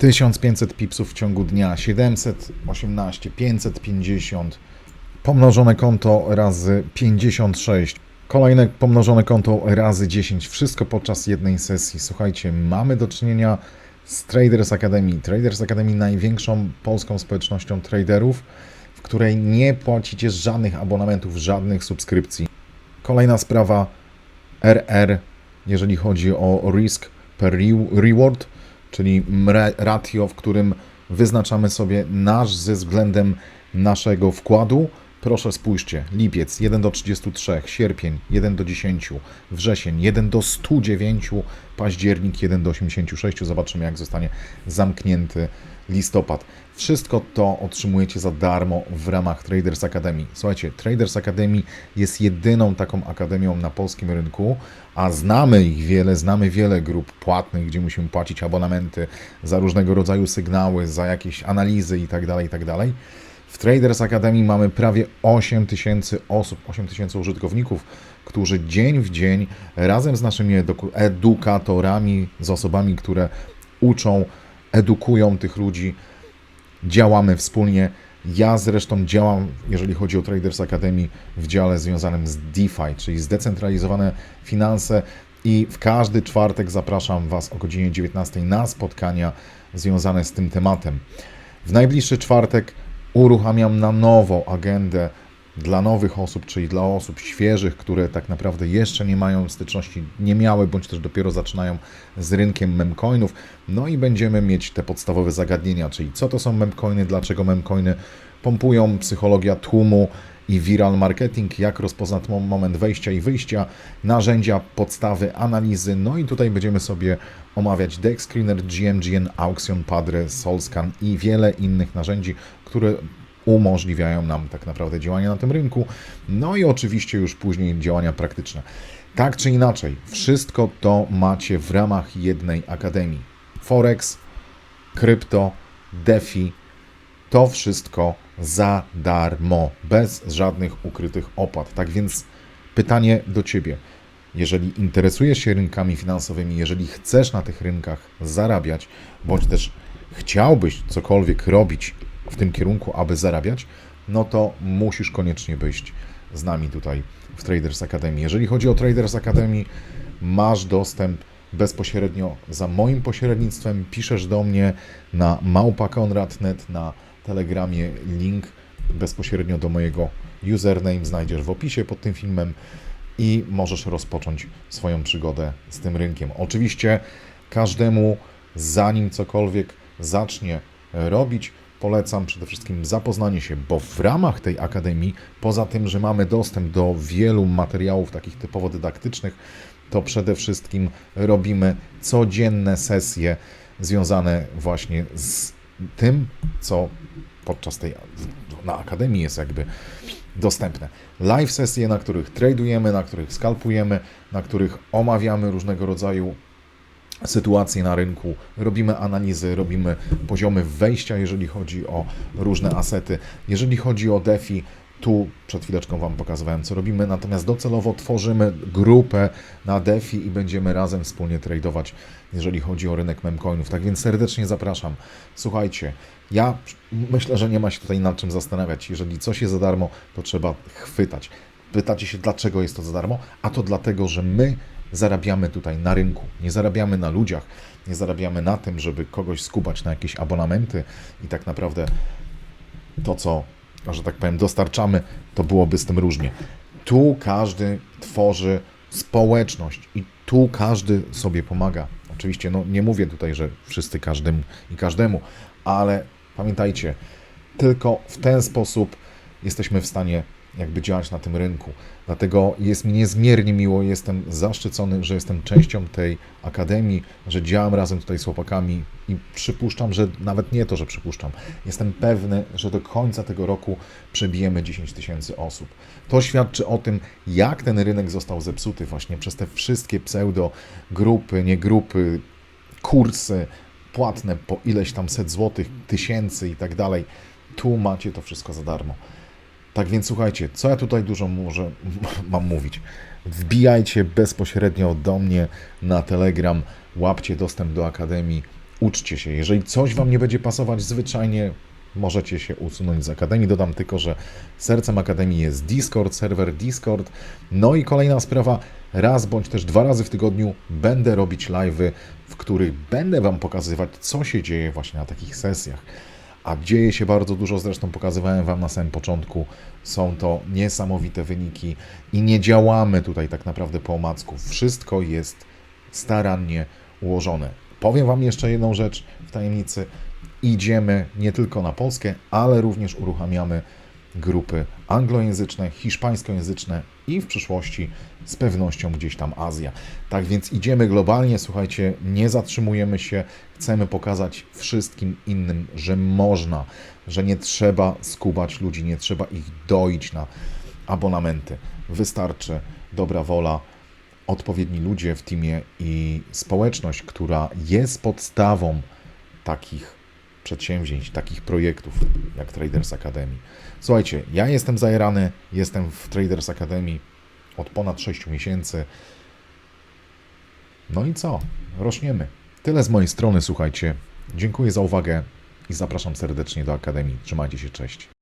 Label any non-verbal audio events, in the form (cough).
1500 pipsów w ciągu dnia, 718, 550, pomnożone konto razy 56, kolejne pomnożone konto razy 10, wszystko podczas jednej sesji. Słuchajcie, mamy do czynienia z Traders Academy. Traders Academy największą polską społecznością traderów, w której nie płacicie żadnych abonamentów, żadnych subskrypcji. Kolejna sprawa RR, jeżeli chodzi o risk per re- reward, czyli ratio, w którym wyznaczamy sobie nasz ze względem naszego wkładu. Proszę spójrzcie, lipiec 1 do 33, sierpień 1 do 10, wrzesień 1 do 109, październik 1 do 86. Zobaczymy, jak zostanie zamknięty listopad. Wszystko to otrzymujecie za darmo w ramach Traders Academy. Słuchajcie, Traders Academy jest jedyną taką akademią na polskim rynku, a znamy ich wiele, znamy wiele grup płatnych, gdzie musimy płacić abonamenty za różnego rodzaju sygnały, za jakieś analizy itd. itd. W Traders Academy mamy prawie 8 tysięcy osób, 8 tysięcy użytkowników, którzy dzień w dzień razem z naszymi edu- edukatorami, z osobami, które uczą, edukują tych ludzi, działamy wspólnie. Ja zresztą działam, jeżeli chodzi o Traders Academy, w dziale związanym z DeFi, czyli zdecentralizowane finanse. I w każdy czwartek zapraszam Was o godzinie 19 na spotkania związane z tym tematem. W najbliższy czwartek uruchamiam na nowo agendę dla nowych osób, czyli dla osób świeżych, które tak naprawdę jeszcze nie mają styczności, nie miały, bądź też dopiero zaczynają z rynkiem memcoinów. No i będziemy mieć te podstawowe zagadnienia, czyli co to są memcoiny, dlaczego memcoiny pompują, psychologia tłumu i viral marketing, jak rozpoznać mo- moment wejścia i wyjścia, narzędzia, podstawy, analizy. No i tutaj będziemy sobie omawiać Dex Screener, GMGN, Auction, Padre, Solscan i wiele innych narzędzi, które umożliwiają nam tak naprawdę działanie na tym rynku, no i oczywiście już później działania praktyczne. Tak czy inaczej, wszystko to macie w ramach jednej akademii. Forex, krypto, DeFi, to wszystko za darmo, bez żadnych ukrytych opłat. Tak więc pytanie do Ciebie. Jeżeli interesujesz się rynkami finansowymi, jeżeli chcesz na tych rynkach zarabiać, bądź też chciałbyś cokolwiek robić w tym kierunku, aby zarabiać, no to musisz koniecznie być z nami tutaj w Traders Academy. Jeżeli chodzi o Traders Academy, masz dostęp bezpośrednio za moim pośrednictwem. Piszesz do mnie na małpakonrad.net na telegramie link bezpośrednio do mojego username znajdziesz w opisie pod tym filmem i możesz rozpocząć swoją przygodę z tym rynkiem. Oczywiście każdemu, zanim cokolwiek zacznie robić, polecam przede wszystkim zapoznanie się, bo w ramach tej akademii, poza tym, że mamy dostęp do wielu materiałów takich typowo dydaktycznych, to przede wszystkim robimy codzienne sesje związane właśnie z tym, co podczas tej na akademii jest jakby dostępne. Live sesje, na których tradujemy, na których skalpujemy, na których omawiamy różnego rodzaju sytuacje na rynku, robimy analizy, robimy poziomy wejścia, jeżeli chodzi o różne asety. Jeżeli chodzi o DeFi, tu przed chwileczką Wam pokazywałem, co robimy, natomiast docelowo tworzymy grupę na DeFi i będziemy razem wspólnie tradować, jeżeli chodzi o rynek memcoinów. Tak więc serdecznie zapraszam. Słuchajcie, ja myślę, że nie ma się tutaj nad czym zastanawiać. Jeżeli coś jest za darmo, to trzeba chwytać. Pytacie się, dlaczego jest to za darmo? A to dlatego, że my zarabiamy tutaj na rynku, nie zarabiamy na ludziach, nie zarabiamy na tym, żeby kogoś skubać na jakieś abonamenty i tak naprawdę to, co, że tak powiem, dostarczamy, to byłoby z tym różnie. Tu każdy tworzy społeczność i tu każdy sobie pomaga. Oczywiście, no nie mówię tutaj, że wszyscy każdym i każdemu, ale pamiętajcie, tylko w ten sposób jesteśmy w stanie jakby działać na tym rynku. Dlatego jest mi niezmiernie miło, jestem zaszczycony, że jestem częścią tej akademii, że działam razem tutaj z chłopakami i przypuszczam, że nawet nie to, że przypuszczam, jestem pewny, że do końca tego roku przebijemy 10 tysięcy osób. To świadczy o tym, jak ten rynek został zepsuty właśnie przez te wszystkie pseudo grupy, nie grupy, kursy płatne po ileś tam set złotych, tysięcy i tak dalej. Tu macie to wszystko za darmo. Tak więc słuchajcie, co ja tutaj dużo może (laughs) mam mówić? Wbijajcie bezpośrednio do mnie na Telegram, łapcie dostęp do Akademii, uczcie się. Jeżeli coś Wam nie będzie pasować, zwyczajnie możecie się usunąć z Akademii. Dodam tylko, że sercem Akademii jest Discord, serwer Discord. No i kolejna sprawa, raz bądź też dwa razy w tygodniu będę robić live'y, w których będę Wam pokazywać, co się dzieje właśnie na takich sesjach. A dzieje się bardzo dużo, zresztą pokazywałem Wam na samym początku. Są to niesamowite wyniki i nie działamy tutaj tak naprawdę po omacku. Wszystko jest starannie ułożone. Powiem Wam jeszcze jedną rzecz w tajemnicy. Idziemy nie tylko na Polskę, ale również uruchamiamy grupy anglojęzyczne, hiszpańskojęzyczne i w przyszłości z pewnością gdzieś tam Azja. Tak więc idziemy globalnie, słuchajcie, nie zatrzymujemy się, chcemy pokazać wszystkim innym, że można, że nie trzeba skubać ludzi, nie trzeba ich doić na abonamenty. Wystarczy dobra wola, odpowiedni ludzie w teamie i społeczność, która jest podstawą takich przedsięwzięć, takich projektów jak Traders Academy. Słuchajcie, ja jestem zajerany, jestem w Traders Academy od ponad 6 miesięcy. No i co? Rośniemy. Tyle z mojej strony, słuchajcie. Dziękuję za uwagę i zapraszam serdecznie do Akademii. Trzymajcie się, cześć.